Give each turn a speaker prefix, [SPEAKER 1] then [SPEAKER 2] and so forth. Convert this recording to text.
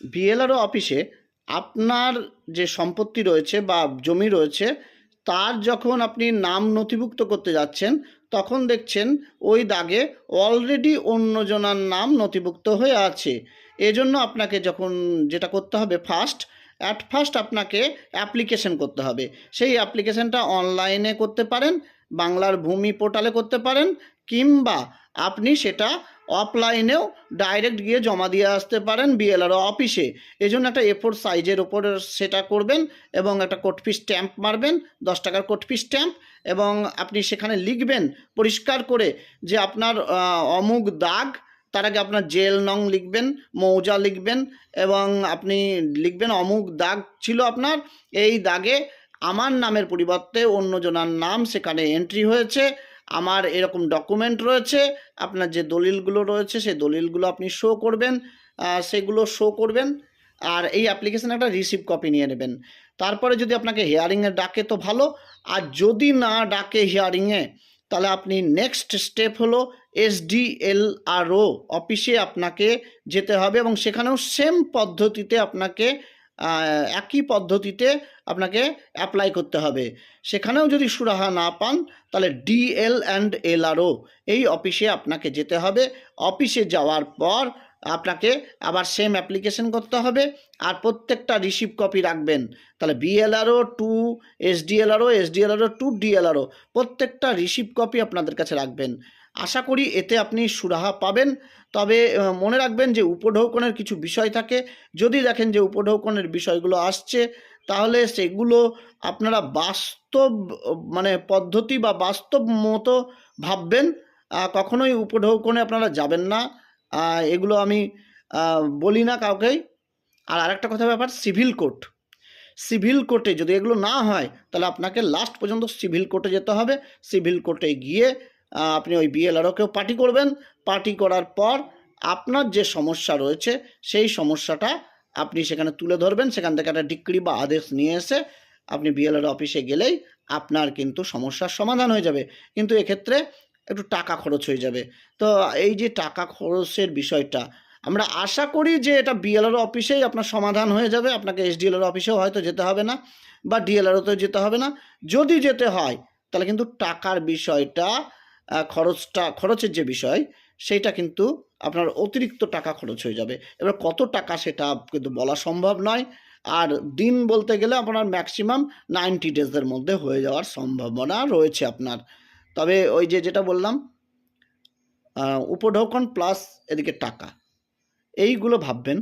[SPEAKER 1] BLRO অফিসে আপনার যে সম্পত্তি রয়েছে বা জমি রয়েছে, তার যখন আপনি নাম নথিভুক্ত করতে যাচ্ছেন, তখন দেখছেন ওই দাগে অলরেডি অন্যজনার নাম নথিভুক্ত হয়ে আছে। এজন্য আপনাকে যখন যেটা করতে হবে ফার্স্ট অ্যাট ফার্স্ট আপনাকে অ্যাপ্লিকেশন করতে হবে। সেই অ্যাপ্লিকেশনটা অনলাইনে করতে পারেন, বাংলার ভূমি পোর্টালে করতে পারেন কিংবা আপনি সেটা অফলাইনেও ডাইরেক্ট গিয়ে জমা দিয়ে আসতে পারেন বিএলআরও অফিসে এই জন্য একটা এফোর সাইজের ওপর সেটা করবেন এবং একটা কোটপি স্ট্যাম্প মারবেন, দশ টাকার কোটপি স্ট্যাম্প এবং আপনি সেখানে লিখবেন পরিষ্কার করে যে আপনার অমুক দাগ, তার আগে আপনার জেল নং লিখবেন, মৌজা লিখবেন এবং আপনি লিখবেন অমুক দাগ ছিল আপনার, এই দাগে আমার নামের পরিবর্তে অন্যজনার নাম সেখানে এন্ট্রি হয়েছে। আমার এরকম ডকুমেন্ট রয়েছে, আপনার যে দলিলগুলো রয়েছে, সেই দলিলগুলো আপনি শো করবেন সেগুলো শো করবেন, আর এই অ্যাপ্লিকেশানে একটা রিসিভ কপি নিয়ে নেবেন। তারপরে যদি আপনাকে হিয়ারিংয়ে ডাকে তো ভালো, আর যদি না ডাকে হিয়ারিংয়ে তাহলে আপনি নেক্সট স্টেপ হলো এসডিএলআরও অফিসে আপনাকে যেতে হবে এবং সেখানেও সেম পদ্ধতিতে আপনাকে একই পদ্ধতিতে আপনাকে অ্যাপ্লাই করতে হবে। সেখানেও যদি সুরাহা না পান, তাহলে ডিএল অ্যান্ড এলআরও এই অফিসে আপনাকে যেতে হবে। অফিসে যাওয়ার পর আপনাকে আবার সেম অ্যাপ্লিকেশন করতে হবে। আর প্রত্যেকটা রিসিভ কপি রাখবেন। তাহলে BLRO to SDLRO SDLRO to DLRO প্রত্যেকটা রিসিভ কপি আপনাদের কাছে রাখবেন। আশা করি এতে আপনি সুরাহা পাবেন। তবে মনে রাখবেন যে উপঢৌকনের কিছু বিষয় থাকে। যদি দেখেন যে উপঢৌকনের বিষয়গুলো আসছে, তাহলে সেগুলো আপনারা বাস্তব মানে পদ্ধতি বা বাস্তব মতো ভাববেন। কখনোই উপঢৌকনে আপনারা যাবেন না। এগুলো আমি বলি না কাউকেই। আর আরেকটা কথা ব্যাপার, সিভিল কোর্ট। সিভিল কোর্টে যদি এগুলো না হয়, তাহলে আপনাকে লাস্ট পর্যন্ত সিভিল কোর্টে যেতে হবে। সিভিল কোর্টে গিয়ে আপনি ওই বিএলআরওকেও পার্টি করবেন। পার্টি করার পর আপনার যে সমস্যা রয়েছে, সেই সমস্যাটা আপনি সেখানে তুলে ধরবেন। সেখান থেকে একটা ডিক্রি বা আদেশ নিয়ে এসে আপনি বিএলআর অফিসে গেলেই আপনার কিন্তু সমস্যার সমাধান হয়ে যাবে। কিন্তু এক্ষেত্রে একটু টাকা খরচ হয়ে যাবে। তো এই যে টাকা খরচের বিষয়টা, আমরা আশা করি যে এটা বিএলআর অফিসেই আপনার সমাধান হয়ে যাবে। আপনাকে এসডিএলআর অফিসেও হয়তো যেতে হবে না বা ডিএলআরওতেও যেতে হবে না। যদি যেতে হয়, তাহলে কিন্তু টাকার বিষয়টা খরচটা, খরচের যে বিষয় সেইটা কিন্তু আপনার অতিরিক্ত টাকা খরচ হয়ে যাবে। এবার কত টাকা সেটা কিন্তু বলা সম্ভব নয়। আর দিন বলতে গেলে আপনার ম্যাক্সিমাম নাইনটি ডেজের মধ্যে হয়ে যাওয়ার সম্ভাবনা রয়েছে আপনার। তবে ওই যে যেটা বললাম উপঢৌকন প্লাস এদিকে টাকা। এইগুলো ভাববেন।